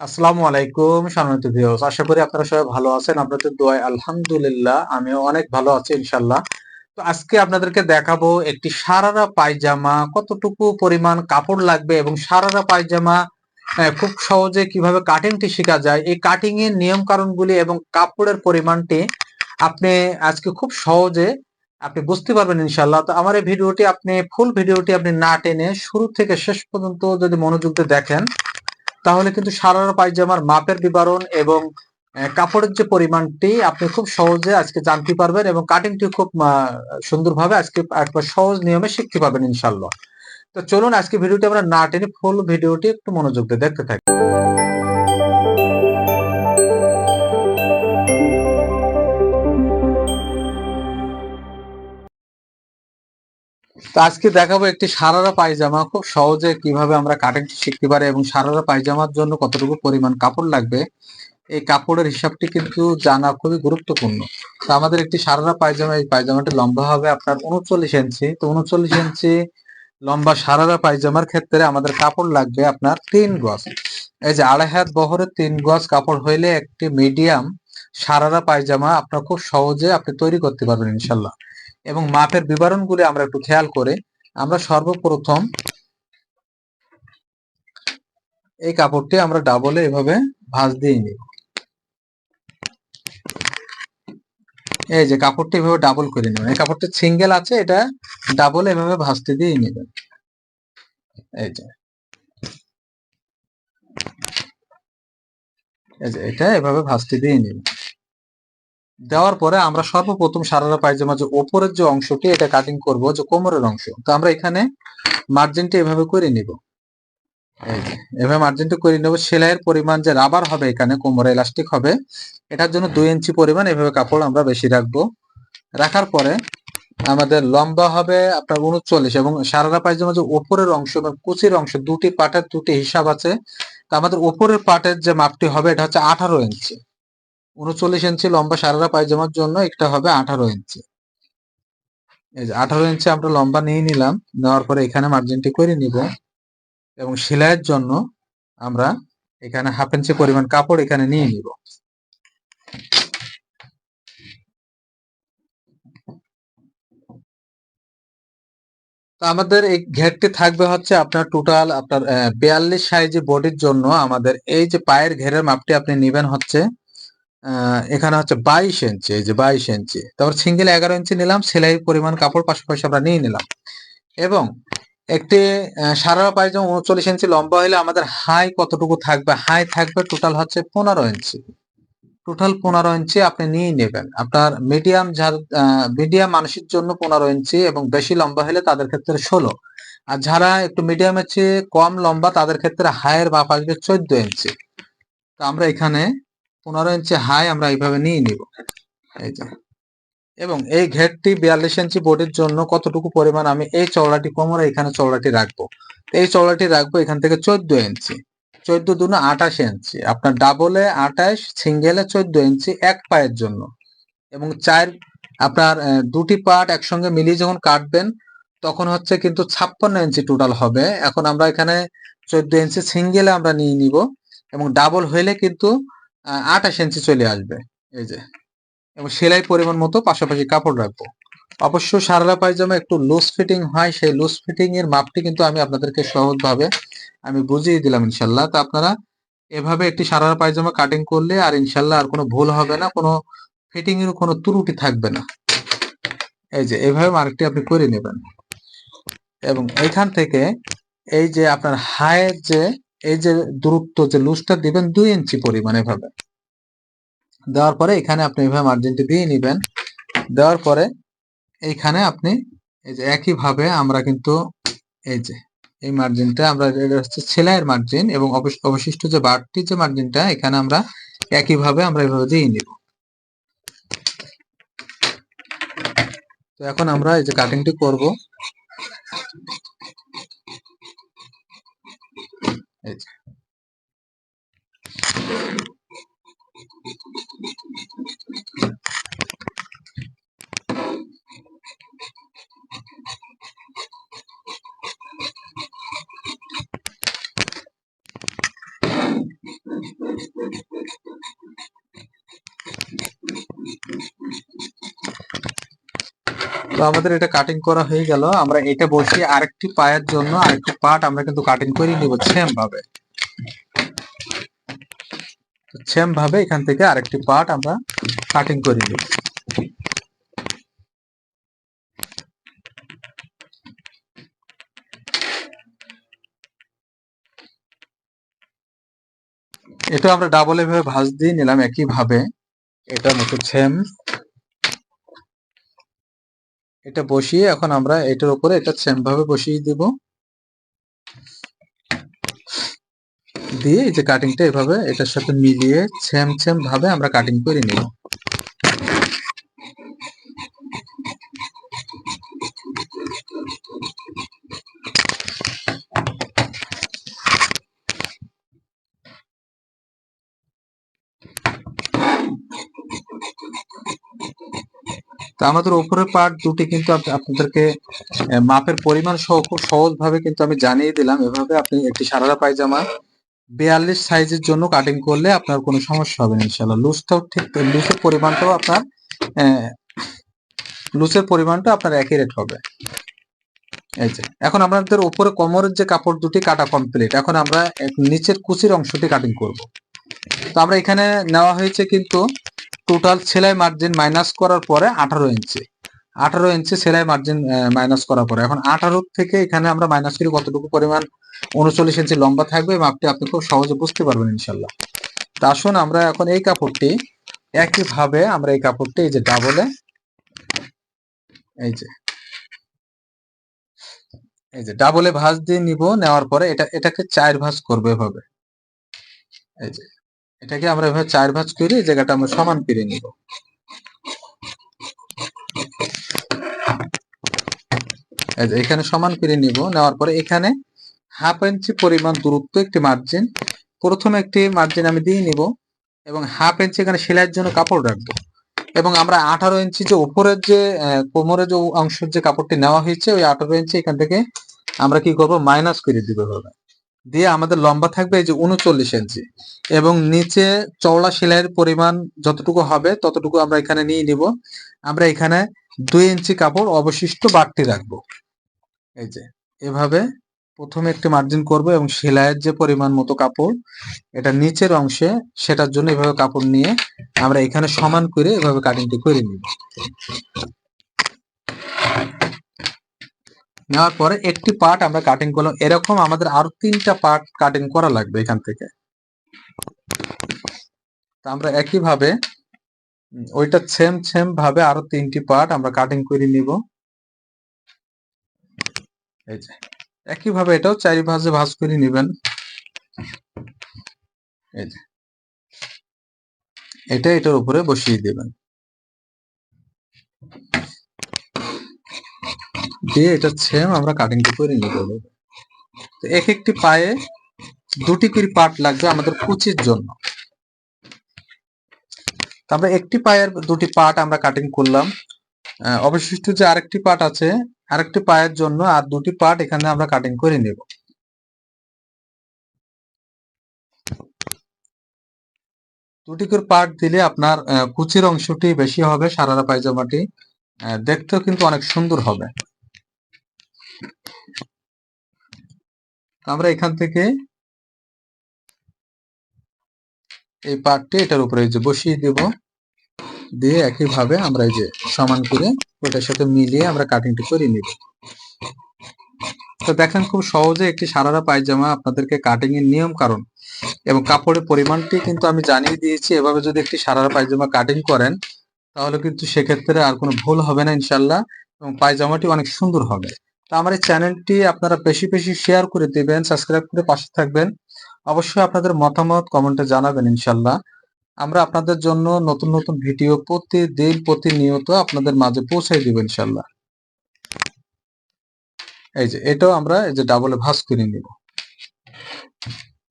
আসসালামু আলাইকুম, সম্মানিত ভিউয়ার্স আশা করি আপনারা সবাই ভালো আছেন। আপনাদের দোয়ায় আলহামদুলিল্লাহ, আমিও অনেক ভালো আছি ইনশাল্লাহ তো আজকে আপনাদেরকে দেখাবো একটি সারারা পায়জামা, কতটুকু পরিমাণ কাপড় লাগবে এবং সারারা পায়জামা খুব সহজে কীভাবে কাটিংটি শেখা যায়। এই কাটিং এর নিয়ম কারণগুলি এবং কাপড়ের পরিমাণটি আপনি আজকে খুব সহজে আপনি বুঝতে পারবেন ইনশাল্লাহ তো আমার এই ভিডিওটি আপনি ফুল ভিডিওটি আপনি না টেনে শুরু থেকে শেষ পর্যন্ত যদি মনোযোগ দিয়ে দেখেন তাহলে কিন্তু সারারা পায়জামার মাপের বিবরণ এবং কাপড়ের যে পরিমাণটি আপনি খুব সহজে আজকে জানতে পারবেন এবং কাটিংটি খুব সুন্দরভাবে আজকে একবার সহজ নিয়মে শিখতে পারবেন ইনশাল্লাহ তো চলুন আজকে ভিডিওটি আমরা না টেনে ফুল ভিডিওটি একটু মনোযোগ দিয়ে দেখতে থাকি। তো আজকে দেখাবো একটি সারারা পায়জামা। খুব সহজে কীভাবে আমরা কাটিং শিখতে পারি এবং সারারা পায়জামার জন্য কতটুকু পরিমাণ কাপড় লাগবে, এই কাপড়ের হিসাবটি কিন্তু জানা খুবই গুরুত্বপূর্ণ। তো আমাদের একটি সারারা পায়জামা, এই পায়জামাটি লম্বা হবে আপনার উনচল্লিশ ইঞ্চি। তো উনচল্লিশ ইঞ্চি লম্বা সারারা পায়জামার ক্ষেত্রে আমাদের কাপড় লাগবে আপনার তিন গজ। এই যে আড়াই হাত বহরের তিন গজ কাপড় হইলে একটি মিডিয়াম সারারা পায়জামা আপনার খুব সহজে আপনি তৈরি করতে পারবেন ইনশাল্লাহ। এবং মাপের বিবরণগুলি আমরা একটু খেয়াল করে আমরা সর্বপ্রথম এই কাপড়টি আমরা ডাবলে এভাবে ভাঁজ দিয়ে নিব এই যে কাপড়টি এভাবে ডাবল করে নেবেন এই কাপড়টি সিঙ্গেল আছে, এটা ডাবল এভাবে ভাঁজতে দিয়ে নেবেন। এই যে। এই যে এটা এভাবে ভাঁজতে দিয়ে নেবেন। দেওয়ার পরে আমরা সর্বপ্রথম সারারা পায়জামা যে ওপরের যে অংশটি, এটা কাটিং করব যে কোমরের অংশ। তো আমরা এখানে মার্জিনটা এভাবে করে নিব। এভাবে মার্জিনটা করে নেব। সেলাইয়ের পরিমাণ যে রাবার হবে এখানে, কোমরে এলাস্টিক হবে, এটার জন্য দুই ইঞ্চি পরিমাণ এভাবে কাপড় আমরা বেশি রাখব। রাখার পরে আমাদের লম্বা হবে আপনার উনচল্লিশ এবং সারারা পায়জামা যে ওপরের অংশ এবং কুচির অংশ, দুটি পাটের দুটি হিসাব আছে। তো আমাদের ওপরের পাটের যে মাপটি হবে, এটা হচ্ছে আঠারো ইঞ্চি। উনচল্লিশ ইঞ্চি লম্বা সারারা পায়জামার জন্য এটা হবে আঠারো ইঞ্চি এই যে আঠারো ইঞ্চি আমরা লম্বা নিয়ে নিলাম, নেওয়ার পরে এখানে মার্জিনটি করে নিব এবং সেলাইয়ের জন্য আমরা এখানে হাফ ইঞ্চি পরিমাণ কাপড় এখানে নিয়ে নিব। তো আমাদের এই ঘেরটি থাকবে হচ্ছে আপনার টোটাল আপনার বিয়াল্লিশ সাইজে বডির জন্য আমাদের এই যে পায়ের ঘেরের মাপটি আপনি নেবেন হচ্ছে এখানে হচ্ছে বাইশ ইঞ্চি এই যে বাইশ ইঞ্চি তারপর সিঙ্গেল এগারো ইঞ্চি নিলাম সেলাই পরিমাণ কাপড় পাশাপাশি আমরা নিয়ে নিলাম। এবং একটি আহ, সারারা পায়জামা উনচল্লিশ ইঞ্চি লম্বা হলে আমাদের হাই কতটুকু থাকবে? হাই থাকবে টোটাল হচ্ছে পনেরো ইঞ্চি টোটাল পনেরো ইঞ্চি আপনি নিয়ে নেবেন। আপনার মিডিয়াম যার মিডিয়াম মানুষের জন্য পনেরো ইঞ্চি এবং বেশি লম্বা হলে তাদের ক্ষেত্রে ষোলো। আর যারা একটু মিডিয়ামের চেয়ে কম লম্বা তাদের ক্ষেত্রে হায়ের মাপ আসবে চোদ্দ ইঞ্চি তো আমরা এখানে পনেরো ইঞ্চি হাই আমরা এইভাবে নিয়ে নিব। এই যে। এবং এই ঘেরটি বিয়াল্লিশ ইঞ্চি বোর্ডের জন্য কতটুকু পরিমাণ আমি এই চওড়াটি কোমরে এখানে চওড়াটি রাখব? এই চওড়াটি রাখব এখান থেকে চোদ্দ ইঞ্চি চোদ্দ দুনো আঠাশ ইঞ্চি আপনার ডাবলে আঠাশ সিঙ্গেলে চোদ্দ ইঞ্চি এক পায়ের জন্য। এবং চার, আপনার দুটি পার্ট একসঙ্গে মিলিয়ে যখন কাটবেন, তখন হচ্ছে কিন্তু ছাপ্পান্ন ইঞ্চি টোটাল হবে। এখন আমরা এখানে চোদ্দ ইঞ্চি সিঙ্গেলে আমরা নিয়ে নিব। এবং ডাবল হইলে কিন্তু আঠাশ ইঞ্চি চলে আসবে। এই যে। এবং সেলাই পরিমাণ মতো পাশাপাশি কাপড় রাখব। অবশ্য সারারা পায়জামা একটু লুজ ফিটিং হয়, সেই লুজ ফিটিং এর মাপটি কিন্তু আমি আপনাদেরকে সহজভাবে আমি বুঝিয়ে দিলাম ইনশাল্লাহ। তো আপনারা এভাবে একটি সারারা পায়জামা কাটিং করলে আর ইনশাল্লাহ আর কোনো ভুল হবে না, কোনো ফিটিং এর কোনো ত্রুটি থাকবে না। এই যে এইভাবে মার্কটি আপনি করে নেবেন। এবং এইখান থেকে এই যে আপনার হায়ের যে এই যে দূরত্ব, যে লুজটা দিবেন দুই ইঞ্চি পরিমাণ এভাবে। দেওয়ার পরে এখানে আপনি এভাবে মার্জিনটি দিয়ে নিবেন। দেওয়ার পরে এইখানে আপনি এই যে একই ভাবে আমরা কিন্তু এই যে, এই মার্জিনটা আমরা হচ্ছে সেলাইয়ের মার্জিন এবং অবশ- অবশিষ্ট যে বাড়তি যে মার্জিনটা এখানে আমরা একই ভাবে আমরা এভাবে দিয়ে নিব। তো এখন আমরা এই যে কাটিংটি করব। এই তো আমাদের এটা কাটিং করা হয়ে গেল। আমরা এটা বসিয়ে আরেকটি পায়ের জন্য আরেকটি পার্ট আমরা কিন্তু কাটিং করে নিব সেম ভাবে সেম ভাবে এখান থেকে আরেকটি পার্ট আমরা কাটিং করে নিব। এটা আমরা ডাবল এভাবে ভাঁজ দিয়ে নিলাম একই ভাবে এটা মতো সেম। এটা বসিয়ে এখন আমরা এটার উপরে এটা সেম ভাবে বসিয়ে দিব। দিয়ে এই যে কাটিংটা এভাবে এটার সাথে মিলিয়ে সেম সেম ভাবে আমরা কাটিং করে নিব। তো আমাদের উপরের পার্ট দুটি কিন্তু আপনাদেরকে মাপের পরিমাণ সহ খুব সহজ ভাবে কিন্তু আমি জানিয়ে দিলাম। এভাবে আপনি একটি সারারা পায়জামা বিয়াল্লিশ সাইজের জন্য কাটিং করলে আপনার কোনো সমস্যা হবে না ইনশাল্লাহ লুজটাও ঠিক লুজের পরিমাণটাও আপনার লুজের পরিমাণটা আপনার একই রেট হবে। এই যে, এখন আমাদের উপরে কোমরের যে কাপড় দুটি কাটা কমপ্লিট এখন আমরা নিচের কুচির অংশটি কাটিং করব। তো আমরা এখানে নেওয়া হয়েছে কিন্তু টোটাল সেলাই মার্জিন মাইনাস করার পরে আঠারো ইঞ্চি আঠারো ইঞ্চি সেলাই মার্জিন মাইনাস করার পরে। এখন আঠারো থেকে এখানে আমরা মাইনাস করি কতটুকু পরিমাণ উনচল্লিশ ইঞ্চি লম্বা থাকবে মাপটি আপনি খুব সহজে বুঝতে পারবেন ইনশাল্লাহ তা আসুন আমরা এখন এই কাপড়টি একই ভাবে আমরা এই কাপড়টি এই যে ডাবলে এই যে এই যে ডাবলে ভাঁজ দিয়ে নিব, নেওয়ার পরে এটা, এটাকে চার ভাঁজ করবে এভাবে। এই যে এটাকে আমরা এভাবে চার ভাঁজ করে এই জায়গাটা আমরা সমান করে নিব। এখানে সমান করে নিব, নেওয়ার পরে এখানে হাফ ইঞ্চি পরিমাণ দূরত্ব একটি মার্জিন প্রথমে একটি মার্জিন আমি দিয়ে নিব এবং হাফ ইঞ্চি এখানে সেলাইয়ের জন্য কাপড় রাখব এবং আমরা আঠারো ইঞ্চি যে উপরের যে কোমরের যে অংশের যে কাপড়টি নেওয়া হয়েছে, ওই আঠারো ইঞ্চি এখান থেকে আমরা কি করব? মাইনাস করে দিব এভাবে। দিয়ে আমাদের লম্বা থাকবে এই যে উনচল্লিশ ইঞ্চি। এবং নিচে চওড়া সেলাইয়ের পরিমাণ যতটুকু হবে ততটুকু আমরা এখানে নিয়ে নিব। আমরা এখানে দুই ইঞ্চি কাপড় অবশিষ্ট বাড়তি রাখব। এই যে, এভাবে প্রথমে একটি মার্জিন করব এবং সেলাইয়ের যে পরিমাণ মতো কাপড়, এটা নিচের অংশে সেটার জন্য এভাবে কাপড় নিয়ে আমরা এখানে সমান করে এভাবে কাটিংটি করে নিব। নেওয়ার পরে একটি পার্ট আমরা কাটিং করলাম। এরকম আমাদের আরও তিনটা পার্ট কাটিং করা লাগবে এখান থেকে। আমরা একই ভাবে ওইটা সেম সেম ভাবে আরও তিনটি পার্ট আমরা কাটিং করে নিব। এই যে একই ভাবে এটাও চারি ভাঁজে ভাঁজ করে নিবেন। এই এটা এটার উপরে বসিয়ে দিবেন। দিয়ে এটা সেম আমরা কাটিংটা করে নিব। তো এক একটি পায়ে দুটি করে পার্ট লাগবে আমাদের কুচির জন্য। তো আমরা একটি পায়ের দুটি পার্ট আমরা কাটিং করলাম। অবশিষ্ট যে আরেকটি পার্ট আছে, আরেকটি পায়ের জন্য আর দুটি পার্ট এখানে আমরা কাটিং করে নেব। দুটি করে পার্ট দিলে আপনার কুচির অংশটি বেশি হবে সারারা পায়জামাটি। দেখতেও কিন্তু অনেক সুন্দর হবে। আমরা এখান থেকে এই পার্টটি এটার উপরে যে বসিয়ে দেব। দিয়ে একইভাবে আমরা এই যে সমান করে ওটার সাথে মিলিয়ে আমরা কাটিংটি করে নিব। তো দেখেন খুব সহজে একটি সারারা পায়জামা আপনাদেরকে কাটিং এর নিয়ম কারণ এবং কাপড়ের পরিমাণটি কিন্তু আমি জানিয়ে দিয়েছি, এভাবে যদি একটি সারারা পায়জামা কাটিং করেন তাহলে কিন্তু সেক্ষেত্রে আর কোনো ভুল হবে না ইনশাল্লাহ এবং পায়জামাটি অনেক সুন্দর হবে। তো আমার এই চ্যানেলটি আপনারা বেশি বেশি শেয়ার করে দিবেন সাবস্ক্রাইব করে পাশে থাকবেন। অবশ্যই আপনাদের মতামত কমেন্টে জানাবেন ইনশাল্লাহ আমরা আপনাদের জন্য নতুন নতুন ভিডিও প্রতিদিন প্রতিনিয়ত আপনাদের মাঝে পৌঁছে দিব ইনশাল্লাহ এই যে, এটাও আমরা এই যে ডাবলে ভাঁজ করে নিব।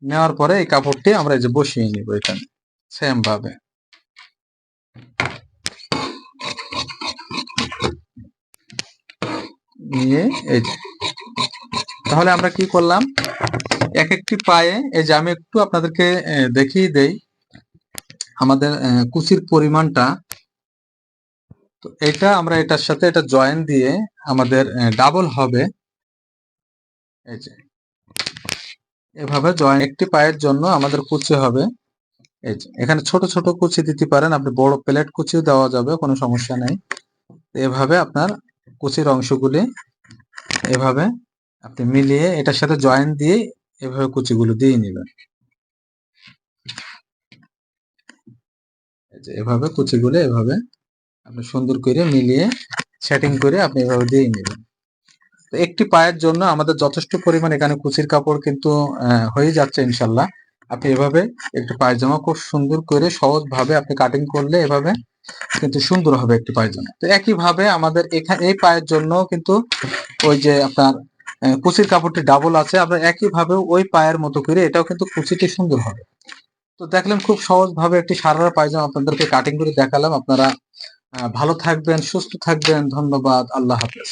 নেওয়ার পরে এই কাপড়টি আমরা এই যে বসিয়ে নিব এখানে সেম ভাবে। নিয়ে এই তাহলে আমরা কি করলাম? এক একটি পায়ে, এই যে আমি একটু আপনাদেরকে দেখিয়ে দেই আমাদের কুচির পরিমাণটা। তো এটা আমরা এটার সাথে, এটা জয়েন দিয়ে আমাদের ডাবল হবে। এই যে। এভাবে জয়েন একটি পায়ের জন্য আমাদের কুচি হবে। এই যে, এখানে ছোট ছোট কুচি দিতে পারেন। আপনি বড় প্লেট কুচিও দেওয়া যাবে, কোনো সমস্যা নেই। এভাবে আপনার কুচির অংশগুলি এভাবে আপনি মিলিয়ে এটার সাথে জয়েন দিয়ে এভাবে কুচিগুলো দিয়ে নেবেন। এভাবে কুচিগুলো এভাবে আপনি সুন্দর করে মিলিয়ে সেটিং করে আপনি এভাবে দিয়ে নেবেন। তো একটি পায়ের জন্য আমাদের যথেষ্ট পরিমাণ এখানে কুচির কাপড় কিন্তু হয়ে যাচ্ছে ইনশাল্লাহ। আপনি এভাবে একটি পায়জামা খুব সুন্দর করে সহজভাবে আপনি কাটিং করলে এভাবে কিন্তু সুন্দর হবে একটি পায়ের জন্য। তো একইভাবে আমাদের এখানে এই পায়ের জন্য কিন্তু ওই যে আপনার কুচির কাপড়টি ডাবল আছে, আমরা একইভাবে ওই পায়ের মতো করে এটাও কিন্তু কুচিটি সুন্দর হবে। তো দেখলাম খুব সহজভাবে একটি সারার পায়জামা আপনাদেরকে কাটিং করে দেখালাম। আপনারা ভালো থাকবেন, সুস্থ থাকবেন। ধন্যবাদ। আল্লাহ হাফেজ।